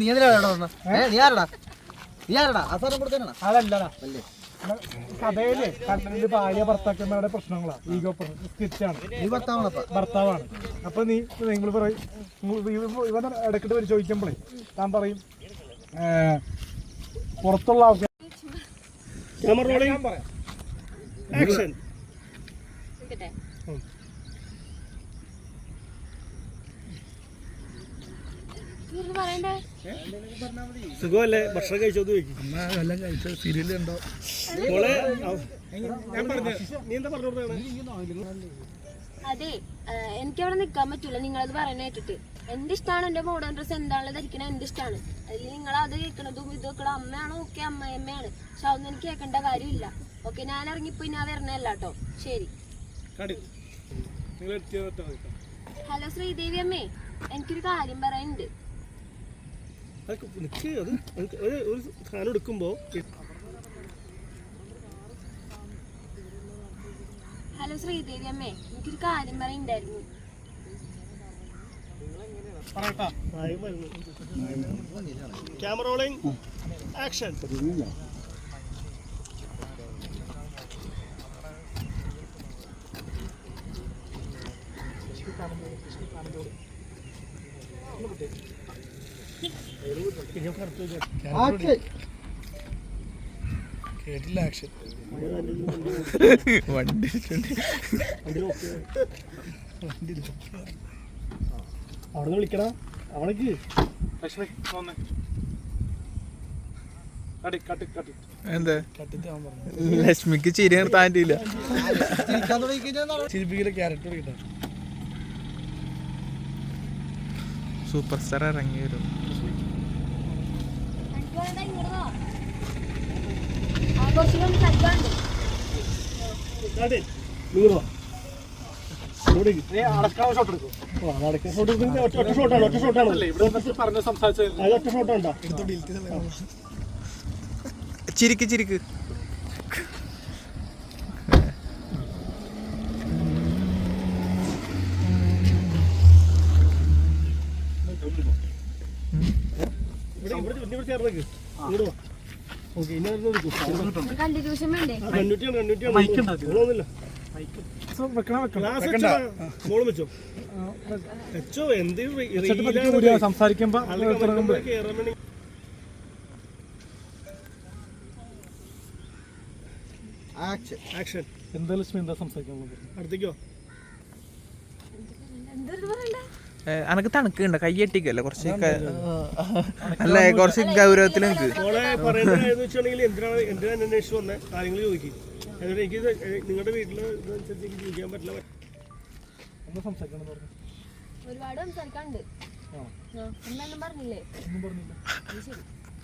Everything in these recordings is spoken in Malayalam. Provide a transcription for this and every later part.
നീ? നീ ആരടാ? നീ ആരടാ? അവസരം കൊടുക്കാനാ അതല്ലടാ. കഥയിൽ കണ്ണനിൽ ഭാര്യ ഭർത്താക്കന്മാരുടെ പ്രശ്നങ്ങളാണ് ഈഗോ സ്കിറ്റാണ് നീ ഭർത്താവാണ്. അപ്പൊ നീ നിങ്ങൾ പറയും ഇവൻ ഇടക്കിട്ട് വരെ ചോദിക്കുമ്പോഴേ ഞാൻ പറയും പുറത്തുള്ള ആൾക്കാർ ക്യാമറ റോളിംഗ് ആക്ഷൻ പറയണ്ടേ സുഖമല്ലേ? ഭക്ഷണം കഴിച്ചോ ചോദിക്കും. അതെ എനിക്ക് അവിടെ നിൽക്കാൻ പറ്റൂല. നിങ്ങളത് പറയണേറ്റിട്ട് കേട്ടിട്ട്. എന്റെ ഇഷ്ടമാണ് എന്റെ മോഡേൺ ഡ്രസ് എന്താണല്ലോ ധരിക്കണത്? എന്റെ ഇഷ്ടമാണ് അതിൽ നിങ്ങൾ അത് കേൾക്കണതും ഇത് വെക്കണം അമ്മയാണോ? ഓക്കെ അമ്മയമ്മയാണ് പക്ഷെ അതൊന്നും എനിക്ക് കേൾക്കേണ്ട കാര്യമില്ല. ഓക്കെ ഞാൻ ഇറങ്ങിപ്പോയി ഞാൻ വരണല്ല കേട്ടോ. ശരി. ഹലോ ശ്രീദേവി അമ്മേ. എനിക്കൊരു കാര്യം പറയാനുണ്ട്. അത് നിക്ക് അത് ഒരു ഒരു സാധനം എടുക്കുമ്പോൾ ഹലോ ശ്രീദേവി അമ്മേ എനിക്കൊരു കാര്യം പറയണ്ടായിരുന്നു ക്യാമറ റോളിംഗ് ആക്ഷൻ കേട്ടില്ല ആക്ഷൻ. വണ്ടി അവിടെ നിന്ന് വിളിക്കടാ ലക്ഷ്മി വന്നേ. ലക്ഷ്മിക്ക് ചിരി ക്യാരക്ടർ സൂപ്പർ സ്റ്റാർ ഇറങ്ങി വരും. ഒറ്റ ഷോട്ടാണ് ഒറ്റ ഷോട്ടാണ് ഒറ്റ ചിരിക്ക് ചിരിക്ക്. സംസാരിക്കുമ്പോ ആക്ഷൻ എന്താ ലക്ഷ്മി എന്താ സംസാരിക്കാൻ അടുത്തേക്കോ? അനക്ക് തണുക്കുണ്ട്? കൈ എട്ടിക്കല്ലേ കുറച്ച് അല്ല കുറച്ച് ഗൗരവത്തിൽ എനിക്ക്. നിങ്ങളുടെ പറഞ്ഞു? ഒരുപാട് പറഞ്ഞില്ലേ?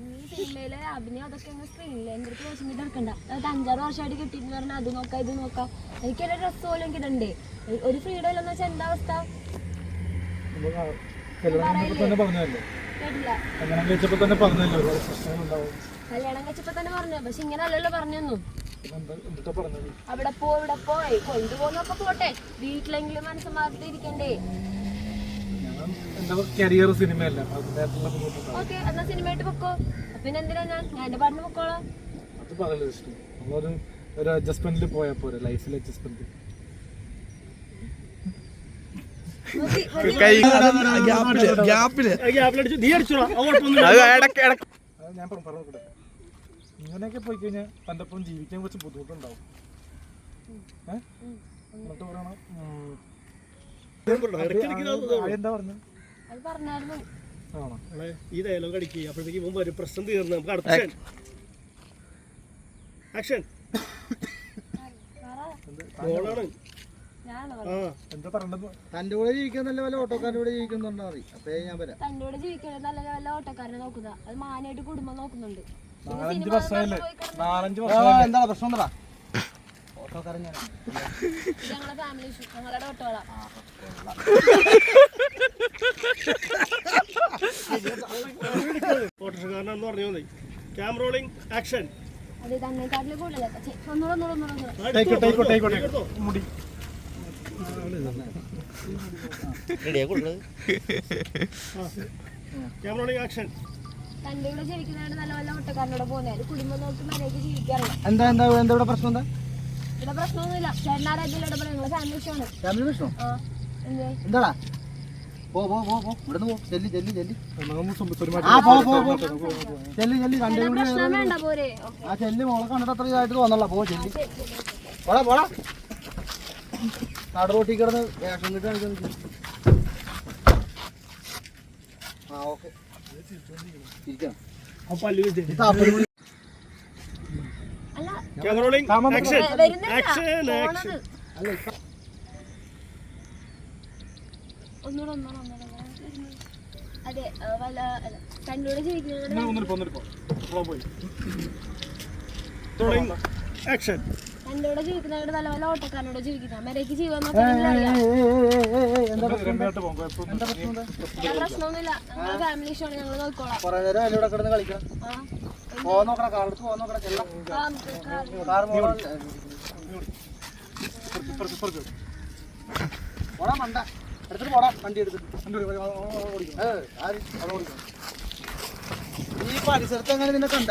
ഈ സിനിമയിലെ അഭിനയം അതൊക്കെ സ്ക്രീനിൽ എന്റെ അടുത്ത് എടുക്കണ്ട അത് അഞ്ചാറ് വർഷമായിട്ട് കിട്ടി പറഞ്ഞാൽ അത് നോക്കാം ഇത് നോക്കാം. എനിക്ക് എന്റെ ഡ്രസ്സ് പോലും എനിക്ക് ഒരു- ഫ്രീഡം ഇല്ലെന്ന് വെച്ചാൽ എന്താ അവസ്ഥ? കല്യാണം കഴിച്ചപ്പോ തന്നെ പറഞ്ഞതല്ലേ? കല്യാണം തന്നെ പറഞ്ഞല്ലോ ഒരുപാട് പ്രശ്നങ്ങളുണ്ടാവും കല്യാണം തന്നെ പറഞ്ഞു. പക്ഷെ ഇങ്ങനെ അല്ലല്ലോ പറഞ്ഞു അവിടെ പോ ഇവിടെ പോയി. കൊണ്ടുപോകുന്നൊക്കെ പോട്ടെ. വീട്ടിലെങ്കിലും മനസ്സ് മാറ്റി ഇരിക്കണ്ടേ. ഞാൻ എന്റെ കരിയർ സിനിമയല്ല ഓക്കെ എന്നാ സിനിമയായിട്ട് പൊക്കോ. പിന്നെ എന്തിനാ ഞാൻ? ഞാൻ എന്റെ പൊക്കോളാം. അത് പറയല്ലോ ഒരു അഡ്ജസ്റ്റ്മെന്റിൽ പോയാൽ പോരെ. ലൈഫിൽ അഡ്ജസ്റ്റ്മെന്റ് മതി, മതി. കൈ ഗ്യാപ്പിൽ ഗ്യാപ്പിലടിച്ചു നീ അടിച്ചോളാം അത് കുഴപ്പമൊന്നുമില്ല അത് ഇടയ്ക്ക് ഇടയ്ക്ക് അത് ഞാൻ പറഞ്ഞു ഇങ്ങനെയൊക്കെ പോയി കഴിഞ്ഞാൽ തന്റെ ജീവിക്കാൻ കുറച്ച് ബുദ്ധിമുട്ടുണ്ടാവും. എന്നിട്ട് പറയണം എന്താ പറഞ്ഞു? അത് പറഞ്ഞായിരുന്നു. ആണോ? ഈ ഡയലോഗ് അടിക്കുക അപ്പോഴത്തേക്ക് ഇവൻ വരും പ്രശ്നം തീർന്ന്. നമുക്ക് അടുത്ത ആക്ഷൻ മോളാണ് തന്റെ കൂടെ ജീവിക്കാൻ നല്ല വല്ല ഓട്ടോക്കാരുടെ കൂടെ ജീവിക്കുന്നുണ്ടോ മതി അപ്പേ ഞാൻ വരാം. തന്റെ കൂടെ ജീവിക്കണത് നല്ല വല്ല ഓട്ടോക്കാരനെ നോക്കുന്ന. അത് മാനായിട്ട് കുടുംബം നോക്കുന്നുണ്ട്. എന്താ പ്രശ്നം എന്താ ഓട്ടോക്കാരൻ ഞാൻ. ഇത് ഞങ്ങളെ ഫാമിലി ഇഷ്യൂ ഞങ്ങളുടെ ഓട്ടോകളാ. ഓട്ടോറിക്ഷക്കാരനാണെന്ന് പറഞ്ഞു മതി ക്യാമറ റോളിംഗ് ആക്ഷൻ അതെ തന്നെ ഒന്നൂടെ ഒന്നൂടെ ഒന്നൂടെ ടേക്കോ മുടി ക്യാമറ ആക്ഷൻ തന്റെ കൂടെ ജീവിക്കുന്നവരുടെ നല്ല വല്ല ഒട്ടക്കാരനോട് പോകുന്നത് കുടുംബം നോക്കി ജീവിക്കാറില്ല. എന്താ എന്താ എന്താ ഇവിടെ പ്രശ്നം എന്താ? ഇവിടെ പ്രശ്നമൊന്നുമില്ല. ഫാമിലി പ്രശ്നം എന്താടാ? പോ പോ പോ പോ. ഇവിടുന്ന് പോ. ചെല്ലി ചെല്ലി ചെല്ലി. നമുക്ക് സ്വന്തം ആ പോ പോ പോ. ചെല്ലി ചെല്ലി. രണ്ടേ കൂടി പ്രശ്നം പോരെ. ആ ചെല്ലി മോളെ കണ്ടിട്ട് അത്ര ഇതായിട്ട് തോന്നല്ല പോ ചെല്ലി. പോടാ പോടാ. നട റോട്ടി കിടന്ന് വേഷം കിട്ടി കാണിക്കുന്നു ആ ഓക്കെ. ഒന്നൂടെ ഒന്നൂടെ ഒന്നൂടെ. അതെ വല്ല കണ്ണൂടെ ഇവിടെ പോയി. ആക്ഷൻ നല്ല ഓട്ടക്കാരനോട് ജീവിക്കുന്ന. ജീവൻ പ്രശ്നമൊന്നുമില്ല. ഞങ്ങളെ ഫാമിലി ഇഷ്ടമാണ് ഞങ്ങൾ നോക്കോളാം നോക്കണം കാറെടുത്ത് നോക്കണം കാർ പോടാ മണ്ട. എടുത്തിട്ട് പോടാ വണ്ടി എടുത്തിട്ട്. ഈ പരിസരത്ത് എങ്ങനെ നിന്നെ കണ്ട?